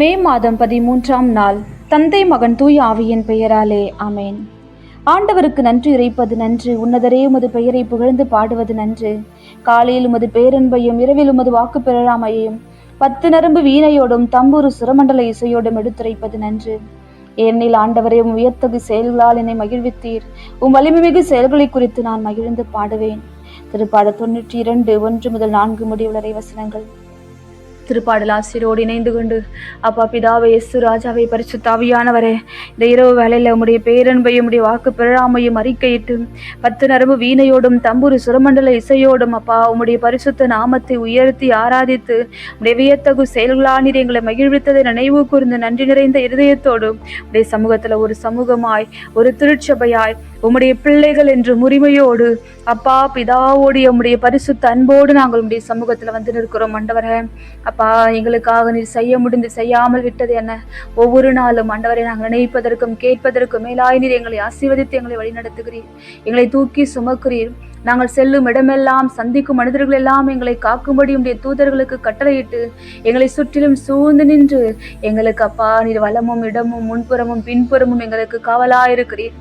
மே மாதம் பதிமூன்றாம் நாள் தந்தை மகன் தூய் ஆவியின் பெயராலே அமேன் ஆண்டவருக்கு நன்றி இறைப்பது நன்று உன்னதரே உமது பெயரை புகழ்ந்து பாடுவது நன்று. காலையில் உமது பேரன்பையும் இரவில் உமது வாக்கு பெறாமையும் பத்து நரம்பு வீணையோடும் தம்பூரு சுரமண்டல இசையோடும் எடுத்துரைப்பது நன்று. ஏனெனில் ஆண்டவரே உம் உயர்த்தகு செயல்களால் என்னை மகிழ்வித்தீர். உம் வலிமைமிகு செயல்களை குறித்து நான் மகிழ்ந்து பாடுவேன். திருப்பாட தொண்ணூற்றி இரண்டு ஒன்று முதல் நான்கு முடிவுளரை வசனங்கள். திருப்பாடல் ஆசிரியரோடு இணைந்து கொண்டு அப்பா பிதாவை எஸ்ஸு ராஜாவை பரிசுத்தாவியானவரே இந்த இரவு வேலையில் உம்முடைய பேரன்பையும் உம்முடைய வாக்கு பெறாமையும் அறிக்கையிட்டு பத்து நரம்பு வீணையோடும் தம்புரு சுரமண்டல இசையோடும் அப்பா உம்முடைய பரிசுத்த நாமத்தை உயர்த்தி ஆராதித்து உடைய வியத்தகு செயல்களானீர் எங்களை மகிழ்வித்ததை நினைவு கூர்ந்து நன்றி நிறைந்த இருதயத்தோடும் உடைய சமூகத்தில் ஒரு சமூகமாய் ஒரு திருச்சபையாய் உம்முடைய பிள்ளைகள் என்று முரிமையோடு அப்பா பிதாவோடு உம்முடைய பரிசுத்த அன்போடு நாங்கள் உம்முடைய சமூகத்தில் வந்து நிற்கிறோம் மண்டவரே அப்பா எங்களுக்காக நீர் செய்ய முடிந்து செய்யாமல் விட்டது என்ன? ஒவ்வொரு நாளும் மண்டவரை நாங்கள் நினைப்பதற்கும் கேட்பதற்கும் மேலாய் நீர் எங்களை ஆசீர்வதித்து எங்களை வழிநடத்துகிறீர். எங்களை தூக்கி சுமக்கிறீர். நாங்கள் செல்லும் இடமெல்லாம் சந்திக்கும் மனிதர்கள் எல்லாம் எங்களை காக்கும்படி உடைய தூதர்களுக்கு கட்டளையிட்டு எங்களை சுற்றிலும் சூழ்ந்து நின்று எங்களுக்கு அப்பா நீர் வளமும் இடமும் முன்புறமும் பின்புறமும் எங்களுக்கு காவலாயிருக்கிறீர்.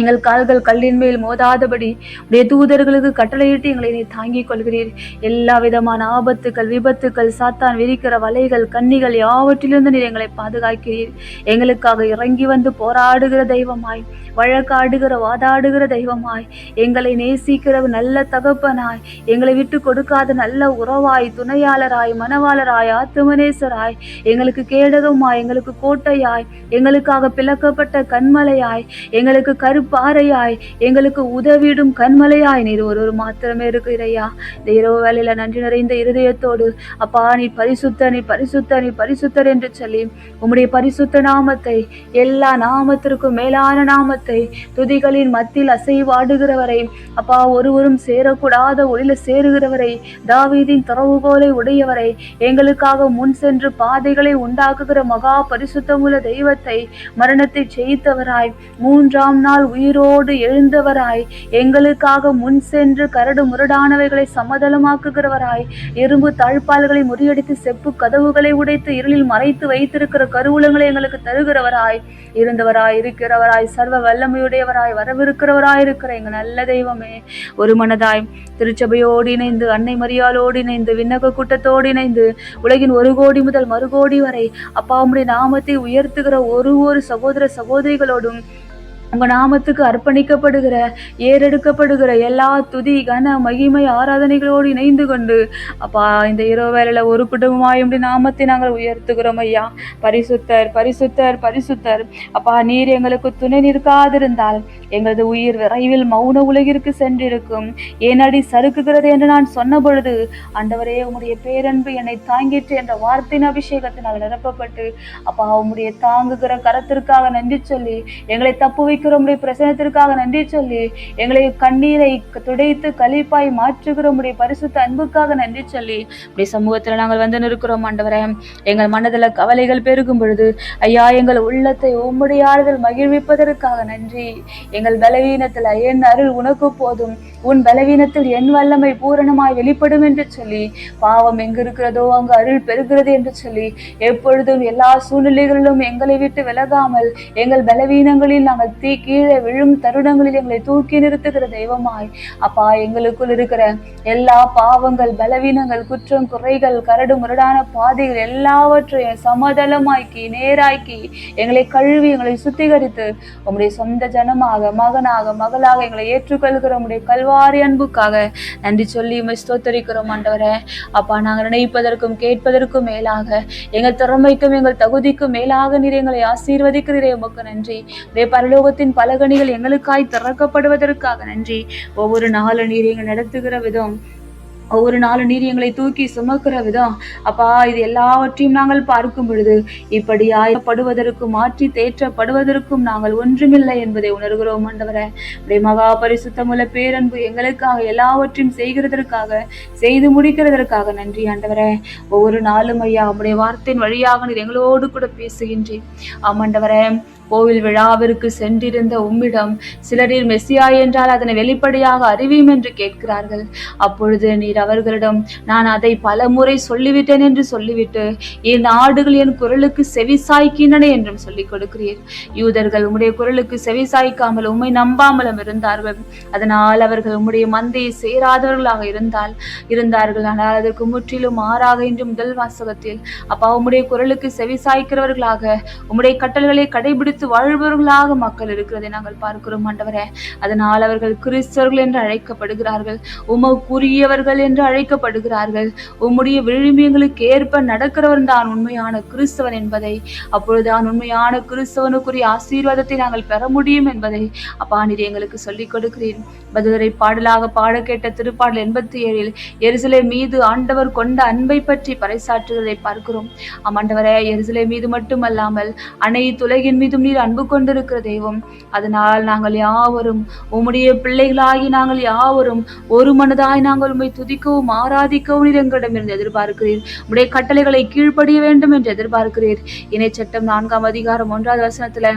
எங்கள் கால்கள் கல்லின் மேல் மோதாதபடி உடைய தூதர்களுக்கு கட்டளையிட்டு எங்களை நீ தாங்கிக் கொள்கிறீர். எல்லா விதமான ஆபத்துக்கள் விபத்துக்கள் சாத்தான் விரிக்கிற வலைகள் கன்னிகள் யாவற்றிலிருந்து நீர் எங்களை பாதுகாக்கிறீர். எங்களுக்காக இறங்கி வந்து போராடுகிற தெய்வமாய் வழக்காடுகிற வாதாடுகிற தெய்வமாய் எங்களை நேசிக்கிற நல்ல தகப்பனாய் எங்களை விட்டு கொடுக்காத நல்ல உறவாய் துணையாளராய் மனவாளராய் ஆத்துமனேசராய் எங்களுக்கு கேடகமாய் எங்களுக்கு கோட்டையாய் எங்களுக்காக பிளக்கப்பட்ட கண்மலையாய் எங்களுக்கு கருப்பு பாறையாய் எங்களுக்கு உதவிடும் கண்மலையாய். நீர் ஒருவர் மாத்திரமே இருக்கிறையா? இந்த இரவு வேலையில நன்றி நிறைந்த இருதயத்தோடு அப்பா நீ பரிசுத்த நீ பரிசுத்த நீ பரிசுத்தர் என்று சொல்லி உம்முடைய பரிசுத்த நாமத்தை எல்லா நாமத்திற்கும் மேலான நாமத்தை துதிகளின் மத்தியில் அசைவாடுகிறவரை அப்பா ஒருவரும் சேரக்கூடாத ஒளியில சேருகிறவரை தாவீதின் திறவுகோலை உடையவரை எங்களுக்காக முன் சென்று பாதைகளை உண்டாக்குகிற மகா பரிசுத்தமுள்ள தெய்வத்தை மரணத்தை ஜெயித்தவராய் மூன்றாம் நாள் உயிரோடு எழுந்தவராய் எங்களுக்காக முன் சென்று கரடு முரடானவைகளை சமதளமாக்குகிறவராய் இரும்பு தாழ்பால்களை முறியடித்து செப்பு கதவுகளை உடைத்து இருளில் மறைத்து வைத்திருக்கிற கருவூலங்களை எங்களுக்கு தருகிறவராய் இருந்தவராய் இருக்கிறவராய் சர்வ வல்லமையுடையவராய் வரவிருக்கிறவராய் இருக்கிற எங்கள் நல்ல தெய்வமே. ஒரு மனதாய் திருச்சபையோடு இணைந்து அன்னை மரியாளோடு இணைந்து விண்ணக கூட்டத்தோடு இணைந்து உலகின் ஒரு கோடி முதல் மறு கோடி வரை அப்பாவுடைய நாமத்தை உயர்த்துகிற ஒரு ஒரு சகோதர சகோதரிகளோடும் உங்க நாமத்துக்கு அர்ப்பணிக்கப்படுகிற ஏறெடுக்கப்படுகிற எல்லா துதி கன மகிமை ஆராதனைகளோடு இணைந்து கொண்டு அப்பா இந்த இரவு வேலையில் ஒரு குடும்பமாய் இப்படி நாமத்தை நாங்கள் உயர்த்துகிறோம் ஐயா. பரிசுத்தர் பரிசுத்தர் பரிசுத்தர். அப்பா நீர் எங்களுக்கு துணை நிற்காதிருந்தால் எங்களது உயிர் விரைவில் மௌன உலகிற்கு சென்றிருக்கும். ஏனடி சறுக்குகிறது என்று நான் சொன்ன பொழுது ஆண்டவரே உங்களுடைய பேரன்பு என்னை தாங்கிற்று என்ற வார்த்தையின் அபிஷேகத்தினால் நிரப்பப்பட்டு அப்பா உங்களுடைய தாங்குகிற கரத்திற்காக நன்றி சொல்லி எங்களை தப்பு வைக்கிற பிரசனத்திற்காக நன்றி சொல்லி எங்களை கண்ணீரை துடைத்து கழிப்பாய் மாற்றுகிற உடைய பரிசுத்த அன்புக்காக நன்றி சொல்லி இப்படி சமூகத்தில் நாங்கள் வந்து நிற்கிறோம் ஆண்டவரே. எங்கள் மனதில் கவலைகள் பெருகும் பொழுது ஐயா எங்கள் உள்ளத்தை உம்முடைய ஆறுதல் மகிழ்விப்பதற்காக நன்றி. எங்கள் பலவீனத்தில் என் அருள் உனக்கு போதும். உன் பலவீனத்தில் என் வல்லமை பூரணமாய் வெளிப்படும் என்று சொல்லி பாவம் எங்கிருக்கிறதோ அங்கு அருள் பெறுகிறது என்று சொல்லி எப்பொழுதும் எல்லா சூழ்நிலைகளிலும் எங்களை விட்டு விலகாமல் எங்கள் பலவீனங்களில் நாங்கள் தீ கீழே விழும் தருணங்களில் எங்களை தூக்கி நிறுத்துகிற தெய்வமாய். அப்பா எங்களுக்குள் இருக்கிற எல்லா பாவங்கள் பலவீனங்கள் குற்றம் குறைகள் கரடு முரடான பாதைகள் எல்லாவற்றையும் சமதளமாக்கி நேராக்கி எங்களை கழுவி எங்களை சுத்திகரித்து உங்களுடைய சொந்த ஜனமாக மகனாக மகளாக எங்களை ஏற்றுக்கொள்கிற உங்களுடைய கல்வாரி அன்புக்காக நன்றி சொல்லி உம்மை ஸ்தோத்தரிக்கிறோம் ஆண்டவரே. அப்பா நாங்கள் நினைப்பதற்கும் கேட்பதற்கும் மேலாக எங்கள் திறமைக்கும் எங்கள் தகுதிக்கும் மேலாக நீர் எங்களை ஆசீர்வதிக்கிறீரே உமக்கு நன்றி. பரலோகத்தில் பரலோகத்தின் பலகணிகள் எங்களுக்காய் திறக்கப்படுவதற்காக நன்றி. ஒவ்வொரு நாளும் நீர் எங்கள் நடத்துகிற விதம். ஒவ்வொரு நாளும் நீர் எங்களை தூக்கி சுமக்கிற விதம். அப்பா இது எல்லாவற்றையும் நாங்கள் பார்க்கும் பொழுது இப்படி ஆயப்படுவதற்கும் மாற்றி தேற்றப்படுவதற்கும் நாங்கள் ஒன்றுமில்லை என்பதை உணர்கிறோம் ஆண்டவரே. மகா பரிசுத்தமுள்ள பேரன்பு எங்களுக்காக எல்லாவற்றையும் செய்கிறதற்காக செய்து முடிக்கிறதற்காக நன்றி ஆண்டவரே. ஒவ்வொரு நாளும் ஐயா உடைய வார்த்தையின் வழியாக நீர் எங்களோடு கூட பேசுகின்றேன் ஆமாண்டவரே. கோவில் விழாவிற்கு சென்றிருந்த உம்மிடம் சிலரில் மெஸ்ஸியா என்றால் அதனை வெளிப்படையாக அறிவியும் என்று கேட்கிறார்கள். அப்பொழுது நீர் அவர்களிடம் நான் அதை பல முறை சொல்லிவிட்டேன் என்று சொல்லிவிட்டு என் ஆடுகள் என் குரலுக்கு செவி சாய்க்கின்றன என்றும் சொல்லிக் கொடுக்கிறீர். யூதர்கள் உம்முடைய குரலுக்கு செவி சாய்க்காமல் உம்மை நம்பாமலும் இருந்தார்கள். அதனால் அவர்கள் உம்முடைய மந்தையை சேராதவர்களாக இருந்தால் இருந்தார்கள். ஆனால் அதற்கு முற்றிலும் மாறாக இன்று முதல் வாசகத்தில் அப்பா உம்முடைய குரலுக்கு செவி சாய்க்கிறவர்களாக உம்முடைய கட்டல்களை கடைபிடித்து வாழ்பவர்களாக மக்கள் இருக்கிறதை நாங்கள் பார்க்கிறோம் ஆண்டவரே. அதனால் அவர்கள் கிறிஸ்தவர்கள் என்று அழைக்கப்படுகிறார்கள். உமக்குரியவர்கள் என்று அழைக்கப்படுகிறார்கள். உம்முடைய விழுமியங்களுக்கு ஏற்ப நடக்கிறவன் தான் உண்மையான கிறிஸ்தவன் என்பதை. அப்பொழுதுதான் உண்மையான கிறிஸ்தவனுக்குரிய ஆசீர்வாதத்தை நாங்கள் பெற முடியும் என்பதை அப்பா நீர் எங்களுக்கு சொல்லிக் கொடுக்கிறேன் பதிலரை பாடலாக பாட கேட்ட திருப்பாடல் எண்பத்தி ஏழில் எரிசிலை மீது ஆண்டவர் கொண்ட அன்பை பற்றி பறைசாற்றுவதை பார்க்கிறோம். ஆமாண்டவரே எரிசிலை மீது மட்டுமல்லாமல் அனைத்து உலகின் மீதும் நீர் அன்பு கொண்டிருக்கிற தெய்வம். அதனால் நாங்கள் யாவரும் உம்முடைய பிள்ளைகளாகி நாங்கள் யாவரும் ஒரு மனதாய் நாங்கள் உம்மை துதிக்கவும் ஆராதிக்கவும் நீர் எங்களிடமிருந்து எதிர்பார்க்கிறீர். உடைய கட்டளைகளை கீழ்ப்படிய வேண்டும் என்று எதிர்பார்க்கிறீர். இணை சட்டம் நான்காம் அதிகாரம் ஒன்றாவது வசனத்துல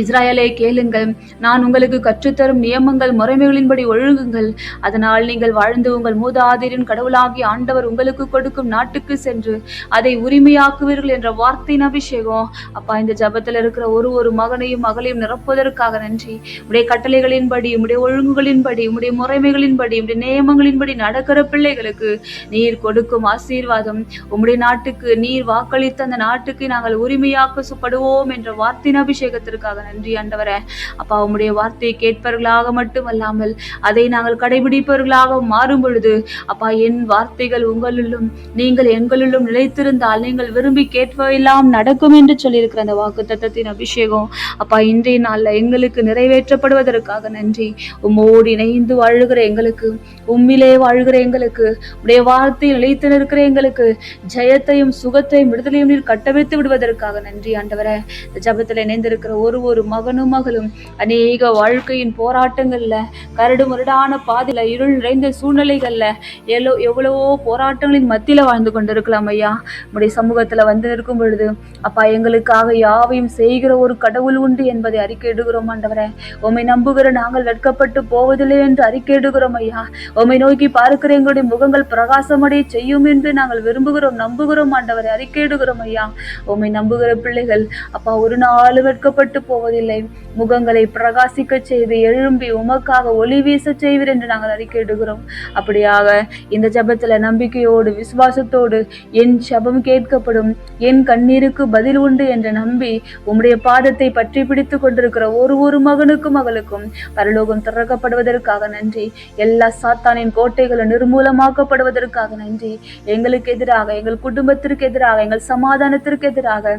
இஸ்ராயலை கேளுங்கள். நான் உங்களுக்கு கற்றுத்தரும் நியமங்கள் முறைமைகளின்படி ஒழுங்குங்கள். அதனால் நீங்கள் வாழ்ந்து உங்கள் மூதாதிரின் கடவுளாகி ஆண்டவர் உங்களுக்கு கொடுக்கும் நாட்டுக்கு சென்று அதை உரிமையாக்குவீர்கள் என்ற வார்த்தையின் அபிஷேகம். அப்பா இந்த ஜபத்தில் இருக்கிற ஒரு ஒரு மகனையும் மகளையும் நிரப்புவதற்காக நன்றி. உடைய கட்டளைகளின்படி உடைய ஒழுங்குகளின்படி உடைய முறைமைகளின்படி உடைய நியமங்களின்படி நடக்கிற பிள்ளைகளுக்கு நீர் கொடுக்கும் ஆசீர்வாதம். உம்முடைய நாட்டுக்கு நீர் வாக்களித்த அந்த நாட்டுக்கு நாங்கள் உரிமையாக்கப்படுவோம் என்ற வார்த்தையின் அபிஷேகத்திற்காக நன்றி ஆண்டவரே. அப்பா உம்முடைய வார்த்தையை கேட்பவர்களாக மட்டுமல்லாமல் அதை நாங்கள் கடைபிடிப்பவர்களாக மாறும் பொழுது அப்பா என் வார்த்தைகள் உங்களிலும் நீங்கள் எங்களிலும் நிலைத்திருந்தால் நீங்கள் விரும்பி கேட்பவையெல்லாம் நடக்கும் என்று சொல்லியிருக்கிற அந்த வாக்கு தத்தத்தின் அபிஷேகம் அப்பா இன்றைய நாள்ல எங்களுக்கு நிறைவேற்றப்படுவதற்காக நன்றி. உம்மோடு இணைந்து வாழுகிற எங்களுக்கு உம்மிலே வாழ்கிற எங்களுக்கு உடைய வார்த்தையில் நிலைத்து நிற்கிற எங்களுக்கு ஜெயத்தையும் சுகத்தையும் விடுதலையும் நீர் கட்டமைத்து விடுவதற்காக நன்றி ஆண்டவரை. இந்த ஜபத்தில் இணைந்திருக்கிற ஒரு ஒரு மகனும் மகளும். அநேக வாழ்க்கையின் போராட்டங்கள்ல கரடு முரடான பாதையில இருள் நிறைந்த சூழ்நிலைகள்ல எவ்வளோ எவ்வளவோ போராட்டங்களின் மத்தியில வாழ்ந்து கொண்டிருக்கலாம் ஐயா. நம்முடைய சமூகத்துல வந்து நிற்கும் பொழுது அப்பா எங்களுக்காக யாவையும் செய்கிற ஒரு கடவுள் உண்டு என்பதை அறிக்கையிடுகிறோம் ஆண்டவரே. உம்மை நம்புகிற நாங்கள் வெட்கப்பட்டு போவதில்லை என்று அறிக்கையிடுகிறோம் ஐயா. உம்மை நோக்கி பார்க்கிற எங்களுடைய முகங்கள் பிரகாசமடைய செய்யும் என்று நாங்கள் விரும்புகிறோம் நம்புகிறோம் ஆண்டவரை அறிக்கையிடுகிறோம் ஐயா. உம்மை நம்புகிற பிள்ளைகள் அப்பா ஒரு நாள் வெட்கப்பட்டு போவதில்லை. முகங்களை பிரகாசிக்க செய்து எழும்பி உமக்காக ஒளி வீச செய்வீர் என்று நாங்கள் அறிக்கையிடுகிறோம் அப்படியாக இந்த ஜெபத்துல நம்பிக்கையோடு விசுவாசத்தோடு என் ஜபம் கேட்கப்படும் என் கண்ணீருக்கு பதில் உண்டு என்று நம்பி உம்முடைய பாதத்தை பற்றி பிடித்து கொண்டிருக்கிற ஒரு ஒரு மகனுக்கும் மகளுக்கும் பரலோகம் திறக்கப்படுவதற்காக நன்றி. எல்லா சாத்தானின் கோட்டைகளும் நிர்மூலமாக்கப்படுவதற்காக நன்றி. எங்களுக்கு எதிராக எங்கள் குடும்பத்திற்கு எதிராக எங்கள் சமாதானத்திற்கு எதிராக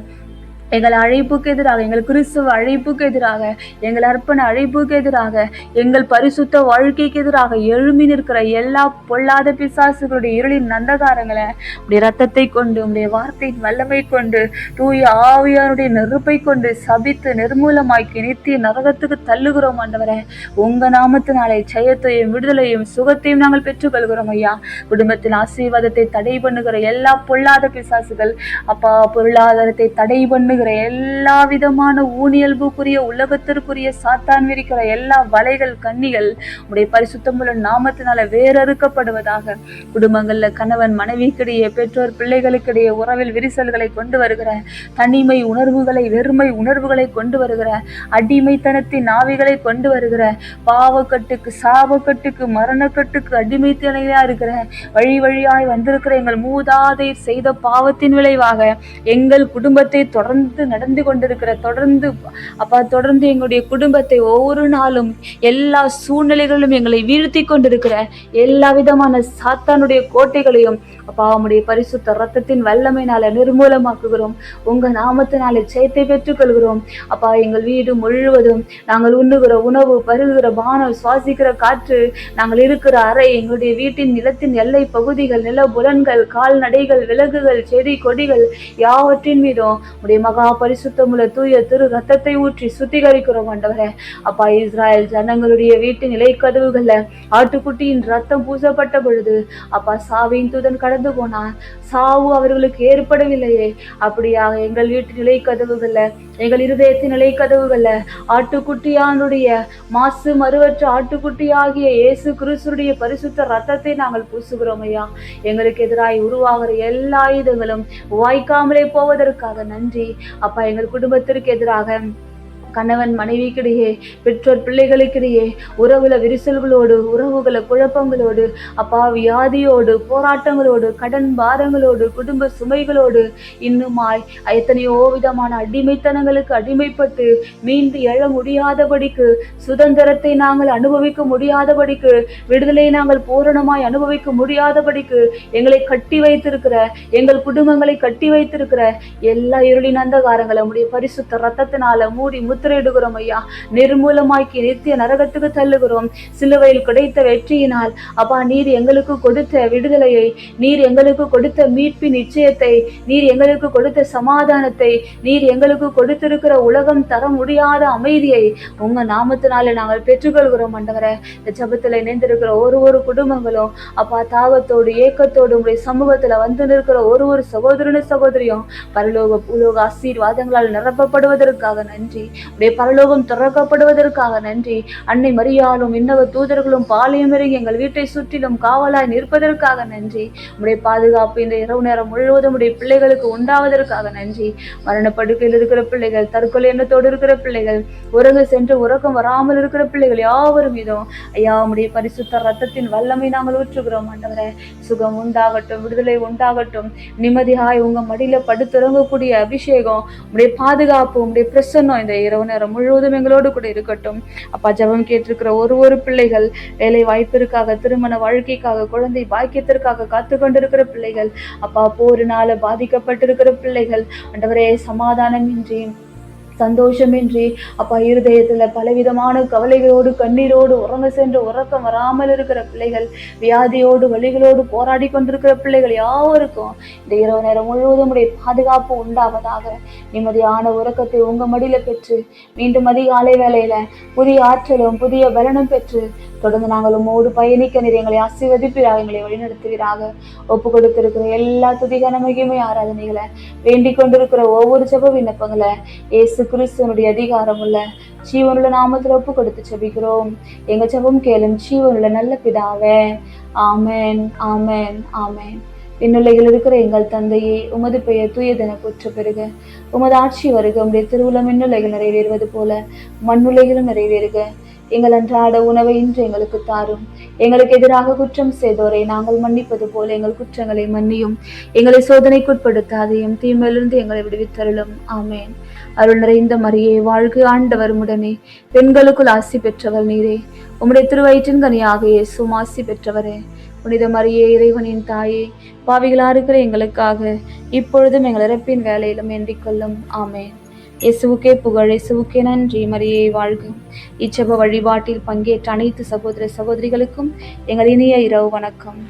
எங்கள் அழைப்புக்கு எதிராக எங்கள் கிறிஸ்துவ அழைப்புக்கு எதிராக எங்கள் அர்ப்பண அழைப்புக்கு எதிராக எங்கள் பரிசுத்த வாழ்க்கைக்கு எதிராக எழுமி நிற்கிற எல்லா பொல்லாத பிசாசுகளுடைய இருளின் நந்தகாரங்களை உடைய ரத்தத்தை கொண்டு உடைய வார்த்தையின் வல்லமை கொண்டு தூய ஆவியாருடைய நெருப்பை கொண்டு சபித்து நிர்மூலமாக்கி நித்திய நரகத்துக்கு தள்ளுகிறோம் ஆண்டவரே. உங்க நாமத்தினாலே ஜெயத்தையும் விடுதலையும் சுகத்தையும் நாங்கள் பெற்றுக்கொள்கிறோம் ஐயா. குடும்பத்தின் ஆசீர்வாதத்தை தடை பண்ணுகிற எல்லா பொல்லாத பிசாசுகள் அப்பா பொருளாதாரத்தை தடை பண்ணுகிற எல்லா விதமான ஊனியல்புக்குரிய உலகத்திற்குரிய சாத்தான் விரிக்கிற எல்லா வலைகள் கண்ணிகள் உடைய பரிசுத்தமுள்ள நாமத்தினால வேறறுக்கப்படுவதாக குடும்பங்கள்ல கணவன் மனைவிக்கிடையே பெற்றோர் பிள்ளைகளுக்கிடையே உறவில் விரிசல்களை கொண்டு வருகிற தனிமை உணர்வுகளை வெறுமை உணர்வுகளை கொண்டு வருகிற அடிமைத்தனத்தின் ஆவிகளை கொண்டு வருகிற பாவக்கட்டுக்கு சாபக்கட்டுக்கு மரணக்கட்டுக்கு அடிமைத்தனையா இருக்கிற வழி வழியாய் வந்திருக்கிற எங்கள் மூதாதை செய்த பாவத்தின் விளைவாக எங்கள் குடும்பத்தை தொடர்ந்து நடந்து கொண்டிருக்கிற தொடர்ந்து அப்பா தொடர்ந்து எங்களுடைய குடும்பத்தை ஒவ்வொரு நாளும் எல்லா சூழ்நிலைகளிலும் எங்களை வீழ்த்தி கொண்டிருக்கிற எல்லா விதமான சாத்தானுடைய கோட்டைகளையும் அப்பா உம்முடைய பரிசுத்த ரத்தத்தின் வல்லமையினால நிர்மூலமாக்குகிறோம். உங்க நாமத்தினால ஜெயத்தை பெற்றுக்கொள்கிறோம். அப்பா எங்கள் வீடு முழுவதும் நாங்கள் உண்ணுகிற உணவு பருகுகிற பானம் சுவாசிக்கிற காற்று நாங்கள் இருக்கிற அறை எங்களுடைய வீட்டின் நிலத்தின் எல்லை பகுதிகள் நில புலன்கள் கால்நடைகள் விலங்குகள் செடி கொடிகள் யாவற்றின் மீதும் உடைய மகா பரிசுத்தமுள்ள தூய திரு ரத்தத்தை ஊற்றி சுத்திகரிக்கிறோம் ஆண்டவரே. அப்பா இஸ்ராயல் ஜனங்களுடைய வீட்டு நிலை கதவுகள்ல ஆட்டுக்குட்டியின் ரத்தம் பூசப்பட்ட பொழுது அப்பா சாவின் தூதன் கடந்து போனான். சாவு அவர்களுக்கு ஏற்படவில்லையே. அப்படியாக எங்கள் வீட்டு நிலை கதவுகள்ல எங்கள் இருதயத்தின் நிலை கதவுகள்ல ஆட்டுக்குட்டியானுடைய மாசு மறுவற்ற ஆட்டுக்குட்டியாகிய இயேசு கிறிஸ்துடைய பரிசுத்த ரத்தத்தை நாங்கள் பூசுகிறோம் ஐயா. எங்களுக்கு எதிராய் உருவாகிற எல்லா ஆயுதங்களும் வாய்க்காமலே போவதற்காக நன்றி. அப்பா எங்கள் குடும்பத்திற்கு எதிராக கணவன் மனைவிக்கிடையே பெற்றோர் பிள்ளைகளுக்கிடையே உறவுல விரிசல்களோடு உறவுகள குழப்பங்களோடு அப்பா வியாதியோடு போராட்டங்களோடு கடன் பாரங்களோடு குடும்ப சுமைகளோடு இன்னுமாய் எத்தனையோ விதமான அடிமைத்தனங்களுக்கு அடிமைப்பட்டு மீண்டு எழ முடியாதபடிக்கு சுதந்திரத்தை நாங்கள் அனுபவிக்க முடியாதபடிக்கு விடுதலை நாங்கள் பூரணமாய் அனுபவிக்க முடியாதபடிக்கு எங்களை கட்டி வைத்திருக்கிற எங்கள் குடும்பங்களை கட்டி வைத்திருக்கிற எல்லா இருளின் அந்தகாரங்களை உடைய பரிசுத்த ரத்தத்தினால மூடி முத்திரையிடுகிறோம் ஐயா. நிர்மூலமாக்கி நித்திய நரகத்துக்கு தள்ளுகிறோம். சிலுவையில் கிடைத்த வெற்றியினால் அப்பா நீர் எங்களுக்கு கொடுத்த விடுதலையை நீர் எங்களுக்கு கொடுத்த மீட்பின் நிச்சயத்தை நீர் எங்களுக்கு கொடுத்த சமாதானத்தை நீர் எங்களுக்கு கொடுத்திருக்கிற உலகம் தர முடியாத அமைதியை உங்க நாமத்தினால நாங்கள் பெற்றுக்கொள்கிறோம் ஆண்டவரே இந்த ஜபத்தில் இணைந்திருக்கிற ஒரு ஒரு குடும்பங்களும் அப்பா தாவத்தோடு ஏக்கத்தோடு உங்களுடைய சமூகத்தில் வந்து நிற்கிற ஒரு ஒரு சகோதரனு சகோதரியும் பரலோக உலோக ஆசீர்வாதங்களால் நிரப்பப்படுவதற்காக நன்றி. உடைய பரலோகம் திறக்கப்படுவதற்காக நன்றி. அன்னை மரியாலும் இன்னவ தூதர்களும் பாளையம் இறங்கி எங்கள் வீட்டை சுற்றிலும் காவலாய் நிற்பதற்காக நன்றி. உடைய பாதுகாப்பு இந்த இரவு நேரம் முழுவதும் உடைய பிள்ளைகளுக்கு உண்டாவதற்காக நன்றி. மரணப்படுக்கையில் இருக்கிற பிள்ளைகள் தற்கொலை எண்ணத்தோடு இருக்கிற பிள்ளைகள் உறங்கு சென்று உறக்கம் வராமல் இருக்கிற பிள்ளைகள் யாவரும் இதுவும் ஐயா உடைய பரிசுத்த ரத்தத்தின் வல்லமை நாங்கள் ஊற்றுகிறோம் ஆண்டவரே. சுகம் உண்டாகட்டும் விடுதலை உண்டாகட்டும். நிம்மதியாய் உங்க மடியில படுத்துறங்கக்கூடிய அபிஷேகம் உடைய பாதுகாப்பு உடைய பிரசன்னம் இந்த இரவு நேரம் முழுவதும் எங்களோடு கூட இருக்கட்டும். அப்பா ஜெபம் கேட்டிருக்கிற ஒரு ஒரு பிள்ளைகள் வேலை வாய்ப்பிற்காக திருமண வாழ்க்கைக்காக குழந்தை பாக்கியத்திற்காக காத்து கொண்டிருக்கிற பிள்ளைகள் அப்பா போரினால பாதிக்கப்பட்டிருக்கிற பிள்ளைகள் ஆண்டவரே சமாதானமின்றி சந்தோஷமின்றி அப்பா இருதயத்துல பலவிதமான கவலைகளோடு கண்ணீரோடு உறங்க சென்று உறக்கம் வராமல் இருக்கிற பிள்ளைகள் வியாதியோடு வழிகளோடு போராடி கொண்டிருக்கிற பிள்ளைகள் யாவருக்கும் இந்த இரவு நேரம் முழுவதும் உடைய பாதுகாப்பு உண்டாவதாக. நிம்மதியான உறக்கத்தை உங்க மடியில பெற்று மீண்டும் அதிகாலை வேலையில புதிய ஆற்றலும் புதிய பலனும் பெற்று தொடர்ந்து நாங்கள் உம்மோடு பயணிக்க நீர் எங்களை ஆசீர்வதிப்பீராக எங்களை வழிநடத்துவீராக. ஒப்பு கொடுத்திருக்கிற எல்லா துதிகன மகிமை ஆராதனைகளை வேண்டிக் கொண்டிருக்கிற ஒவ்வொரு ஜப விண்ணப்பங்களை ஏசு கிறிஸ்துவனுடைய அதிகாரம் உள்ள ஜீவனுள்ள நாமத்தில் ஒப்பு கொடுத்து ஜபிக்கிறோம். எங்க ஜபம் கேளும் ஜீவனுள்ள நல்ல பிதாவே ஆமேன் ஆமேன் ஆமேன். விண்ணுலகில் இருக்கிற எங்கள் தந்தையே உமது பெயர் தூயதென போற்ற பெறுக. உமது ஆட்சி வருக உடைய திருவுளம் விண்ணுலகில் நிறைவேறுவது போல மண்ணுலகிலும் நிறைவேறுக. எங்கள் அன்றாட உணவை இன்று எங்களுக்கு தாரும். எங்களுக்கு எதிராக குற்றம் செய்தோரை நாங்கள் மன்னிப்பது போல எங்கள் குற்றங்களை மன்னியும். எங்களை சோதனைக்குட்படுத்தாதையும் தீமையிலிருந்து எங்களை விடுவித்தருளும். ஆமேன். அருள் நிறைந்த மரியே வாழ்க ஆண்டவர் உடனே பெண்களுக்குள் ஆசி பெற்றவர் நீரே. உம்முடைய திருவயிற்றின் கனியாக இயேசும் ஆசி பெற்றவரே. புனித மரியே இறைவனின் தாயே பாவிகளாக இருக்கிற எங்களுக்காக இப்பொழுதும் எங்கள் இறப்பின் வேலையிலும் வேண்டிக் கொள்ளும் ஆமேன். இயேசுவுக்கே புகழ் இயேசுவுக்கே நன்றி. மரியை வாழ்க. இச்சப வழிபாட்டில் பங்கேற்ற அனைத்து சகோதர சகோதரிகளுக்கும் எங்கள் இனிய இரவு வணக்கம்.